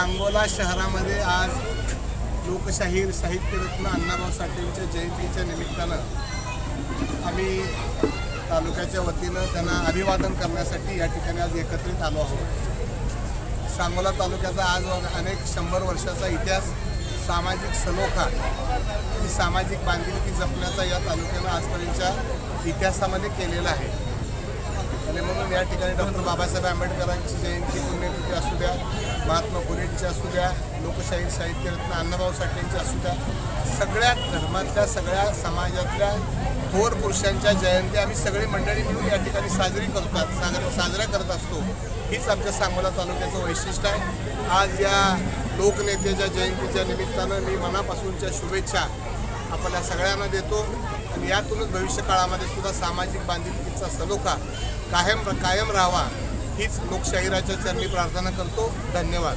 सांगोला शहरामध्ये आज लोकशाहीर साहित्यरत्न अण्णाभाऊ साठेंच्या जयंतीच्या निमित्तानं आम्ही तालुक्याच्या वतीनं त्यांना अभिवादन करण्यासाठी या ठिकाणी आज एकत्रित आलो आहोत. सांगोला तालुक्याचा आज अनेक शंभर वर्षाचा इतिहास सामाजिक सलोखा ही सामाजिक बांधिलकी जपण्याचा या तालुक्यानं आजपर्यंतच्या इतिहासामध्ये केलेला आहे. आणि म्हणून या ठिकाणी डॉक्टर बाबासाहेब आंबेडकरांची जयंती पुण्यतिथी असू द्या महात्मा फुलेंची असू द्या लोकशाहीर साहित्यरत्न अण्णाभाऊ साठेंची असू द्या सगळ्या धर्मातल्या सगळ्या समाजातल्या थोर पुरुषांच्या जयंती आम्ही सगळी मंडळी मिळून या ठिकाणी साजरी करतात साजऱ्या साजरा करत असतो. हीच आमच्या सांगोला तालुक्याचं वैशिष्ट्य आहे. आज या लोकनेत्याच्या जयंतीच्या निमित्तानं मी मनापासूनच्या शुभेच्छा आपल्या सगळ्यांना देतो. आणि यातूनच भविष्य काळामध्ये सुद्धा सामाजिक बांधिलकीचा सलोखा कायम कायम राहावा हीच लोकशाहीराच्या चरणी प्रार्थना करतो. धन्यवाद.